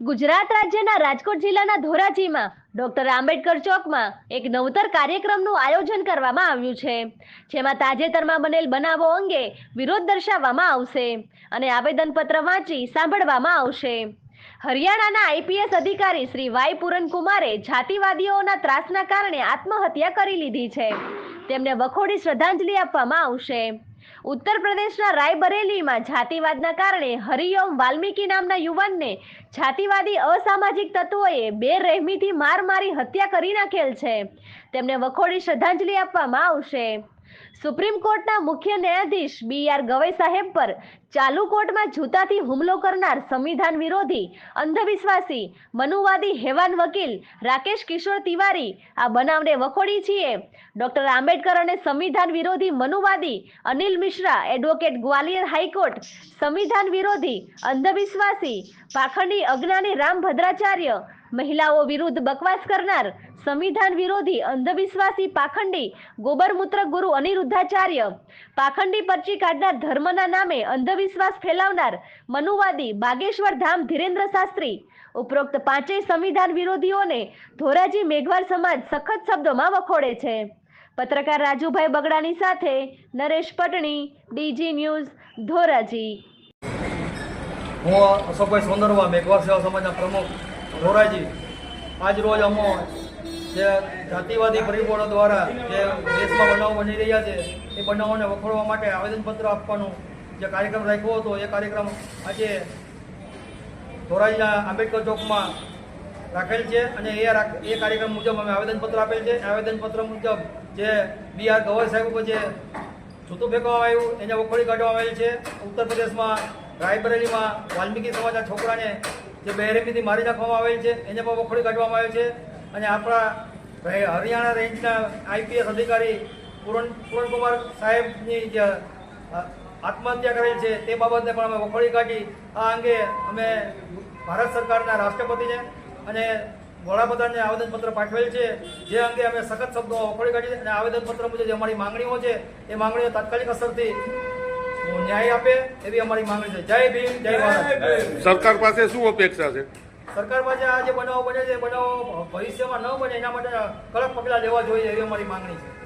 ગુજરાત રાજ્યના રાજકોટ જિલ્લાના ધોરાજીમાં ડોક્ટર આંબેડકર ચોકમાં એક નવતર કાર્યક્રમનું આયોજન કરવામાં આવ્યું છે. જેમાં તાજેતરમાં બનેલ બનાવો અંગે વિરોધ દર્શાવવામાં આવશે અને આવેદનપત્ર વાંચી સાંભળવામાં આવશે. હરિયાણાના આઈપીએસ અધિકારી શ્રી વાય પૂરનકુમારે જાતિવાદીઓના ત્રાસના કારણે આત્મહત્યા કરી લીધી છે. તેમને વખોડી શ્રદ્ધાંજલિ આપવામાં આવશે. ઉત્તર પ્રદેશના રાયબરેલીમાં જાતિવાદના કારણે હરિઓમ વાલ્મીકી નામના યુવાનને જાતિવાદી અસામાજિક તત્વોએ બેરહેમીથી માર મારી હત્યા કરી નાખેલ છે. તેમને વખોડી શ્રદ્ધાંજલિ આપવામાં આવશે. સુપ્રીમ કોર્ટના મુખ્ય ન્યાયાધીશ બી આર ગવઈ સાહેબ પર ચાલુ કોર્ટમાં જૂતાથી હુમલો કરનાર સંવિધાન વિરોધી, અંધવિશ્વાસી, મનુવાદી હેવાન વકીલ રાકેશ કિશોર તિવારી આ બનાવને વખોડી છીએ. ડોક્ટર આંબેડકર અને સંવિધાન વિરોધી Manuvadi Anil Mishra, advocate Gwalior high court, સંવિધાન વિરોધી, અંધવિશ્વાસી, પાખંડી અજ્ઞાની રામ ભદ્રાચાર્ય, મહિલાઓ વિરુદ્ધ બકવાસ કરનાર સંવિધાન વિરોધી અંધવિશ્વાસી પાખંડી ગોબરમૂત્ર ગુરુ અનિરુદ્ધાચાર્ય પાખંડી પરચી કાઢનાર ધર્મના નામે અંધવિશ્વાસ ફેલાવનાર મનુવાદી બાગેશ્વર ધામ ધીરેન્દ્ર શાસ્ત્રી ઉપરોક્ત પાંચેય સંવિધાન વિરોધીઓને ધોરાજી મેઘવાળ સમાજ સખત શબ્દોમાં વખોડે છે. પત્રકાર રાજુભાઈ બગડાની સાથે નરેશ પટણી, ડીજી ન્યૂઝ, ધોરાજી. હું અશોકભાઈ સોંદરવા મેઘવાર સેવા સમાજના પ્રમુખ ધોરાજી. આજ રોજ અમો જે જાતિવાદી પરિબળો દ્વારા જે દેશમાં બનાવો બની રહ્યા છે, એ બનાવોને વખોડવા માટે આવેદનપત્ર આપવાનો જે કાર્યક્રમ રાખ્યો હતો, એ કાર્યક્રમ આજે ધોરાજીના આંબેડકર ચોકમાં રાખેલ છે અને એ એ કાર્યક્રમ મુજબ અમે આવેદનપત્ર આપેલ છે. આવેદનપત્ર મુજબ જે બી આર ગવર સાહેબ ઉપર જે જૂતું ફેંકવામાં આવ્યું, એને વખોડી કાઢવામાં આવેલ છે. ઉત્તર પ્રદેશમાં રાયબરેલીમાં વાલ્મીકી સમાજના છોકરાને જે બહેરેમીથી મારી નાખવામાં આવેલ છે, એને પણ વખોડી કાઢવામાં આવેલ છે. અને આપણા હરિયાણા રેન્જના આઈપીએસ અધિકારી પૂરણ, પૂરણકુમાર સાહેબની જે આત્મહત્યા કરેલ છે તે બાબતને પણ અમે વખોડી કાઢી. આ અંગે અમે ભારત સરકારના રાષ્ટ્રપતિને અને વડાપ્રધાનને આવેદનપત્ર પાઠવેલ છે. જે અંગે અમે સખત શબ્દો વખોડી કાઢી અને આવેદનપત્ર મુજબ જે અમારી માંગણીઓ છે એ માંગણીઓ તાત્કાલિક અસરથી ન્યાય આપે એવી અમારી માંગણી છે. જય ભીમ, જય ભારત. સરકાર પાસે શું અપેક્ષા છે? સરકાર જે આ જે બનાવો બને છે બનાવો ભવિષ્યમાં ન બને, એના માટે કડક પગલાં લેવા જોઈએ એવી અમારી માંગણી છે.